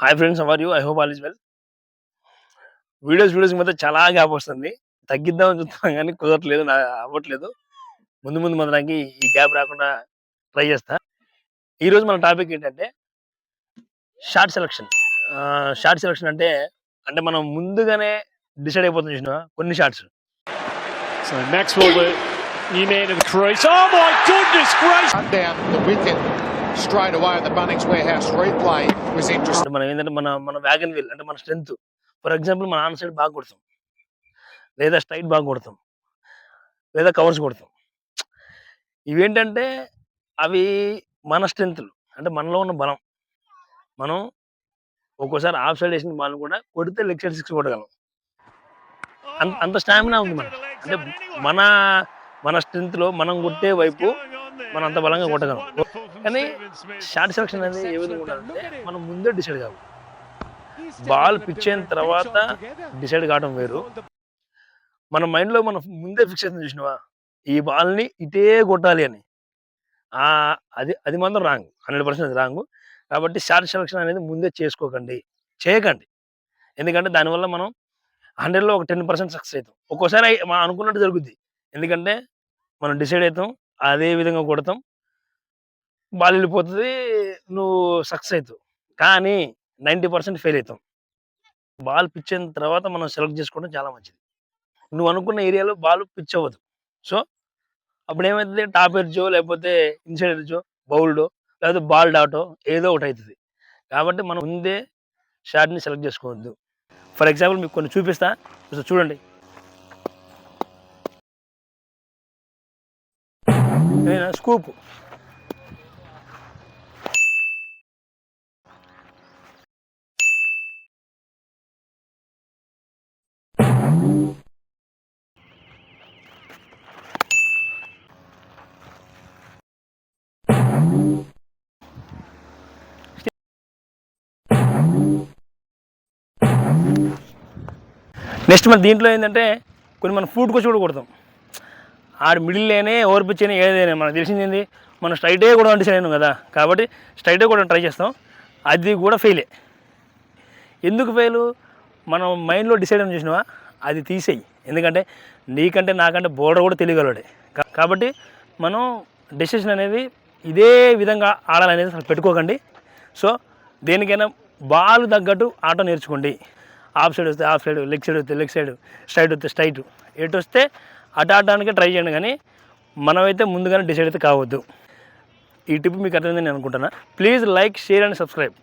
Hi friends how are you I hope all is well videos videos మధ్య చాలా gap వస్తుంది. తగ్గిద్దామని చూస్తున్నాం కానీ కుదరట్లేదు నా అవ్వట్లేదు. ముందు ముందు మనకి ఈ గ్యాప్ రాకుండా ట్రై చేస్తా. ఈ రోజు మన టాపిక్ ఏంటంటే షార్ట్ సెలక్షన్ షార్ట్ సెలక్షన్ అంటే అంటే మనం ముందుగానే డిసైడ్ అయిపోతుంది చూసిన కొన్ని shorts So Maxwell, the new man of the crease. Oh my goodness gracious! Down the wicket. Straight away in the Bunnings Warehouse. Replay was interesting. మనం ఏంటంటే మన మన వ్యాగన్ వీల్ అంటే మన స్ట్రెంత్ ఫర్ ఎగ్జాంపుల్ మన ఆన్ సైడ్ బాగా కొడతాం. లేదా స్ట్రైట్ బాగా కొడతాం. లేదా కవర్స్ కొడతాం. ఇవేంటంటే అవి మన స్ట్రెంత్లు అంటే మనలో ఉన్న బలం. మనం ఒక్కోసారి ఆఫ్ సైడ్ వేసిన బాల్ కూడా కొడితే లెగ్ సైడ్ సిక్స్ కొట్టగలం. అంత అంత స్టామినా ఉంది మనకి. అంటే మన మన స్ట్రెంత్లో మనం కొట్టే వైపు మనం అంత బలంగా కొట్టగలం. కానీ షార్ట్ సెలక్షన్ అనేది ఏ విధంగా ఉండాలంటే మనం ముందే డిసైడ్ కావాలి. బాల్ పిచ్ అయిన తర్వాత డిసైడ్ కావడం వేరు. మన mind లో మనం ముందే ఫిక్స్ అవుతుంది చూసినవా? ఈ బాల్ని ఇటే కొట్టాలి అని. ఆ అది అది మాత్రం రాంగ్ హండ్రెడ్ పర్సెంట్ రాంగ్ కాబట్టి షార్ట్ సెలక్షన్ అనేది ముందే చేసుకోకండి. చేయకండి. ఎందుకంటే దానివల్ల మనం హండ్రెడ్లో ఒక టెన్ పర్సెంట్ సక్సెస్ అవుతాం. ఒక్కోసారి మనం అనుకున్నట్టు జరుగుద్ది. ఎందుకంటే మనం డిసైడ్ అవుతాం అదే విధంగా కొడతాం. బాల్ వెళ్ళిపోతుంది నువ్వు సక్సెస్ అవుతావు కానీ నైంటీ పర్సెంట్ ఫెయిల్ అవుతాం బాల్ పిచ్ అయిన తర్వాత మనం సెలెక్ట్ చేసుకోవడం చాలా మంచిది. నువ్వు అనుకున్న ఏరియాలో బాల్ పిచ్ అవ్వదు సో అప్పుడు ఏమవుతుంది టాప్ ఎడ్జో లేకపోతే ఇన్సైడ్ ఎడ్జో బౌల్డో లేకపోతే బాల్ డాటో ఏదో ఒకటి అవుతుంది కాబట్టి మనం ముందే షాట్ని సెలెక్ట్ చేసుకోవద్దు. ఫర్ ఎగ్జాంపుల్ మీకు కొన్ని చూపిస్తా. చూడండి. స్కూప్. నెక్స్ట్ మన దీంట్లో ఏంటంటే కొన్ని మనం ఫుడ్ కోచ్ కూడా కొడతాం ఆడు మిడిల్లోనే ఓర్పించని ఏదైనా మనకు తెలిసింది ఏంది? మనం స్ట్రైటే కూడా డిసైడ్ అయినాం కదా. కాబట్టి స్ట్రైటే కూడా ట్రై చేస్తాం. అది కూడా ఫెయిలే ఎందుకు ఫెయిల్ మనం మైండ్లో డిసైడ్ అని చేసినావా? అది తీసేయి. ఎందుకంటే నీకంటే నాకంటే బోర్డర్ కూడా తెలియగలడే. కాబట్టి మనం డెసిషన్ అనేది ఇదే విధంగా ఆడాలనేది అసలు పెట్టుకోకండి. సో దేనికైనా బాల్ తగ్గట్టు ఆట నేర్చుకోండి. ఆఫ్ సైడ్ వస్తే ఆఫ్ సైడ్ లెగ్ సైడ్ వస్తే లెగ్ సైడ్ స్ట్రైట్ వస్తే స్ట్రైట్. ఎటు వస్తే అటు ఆడడానికి ట్రై చేయండి కానీ మనమైతే ముందుగానే డిసైడ్ అయితే కావద్దు. ఈ టిప్ మీకు అర్థమైందని నేను అనుకుంటున్నా. Please like share and subscribe.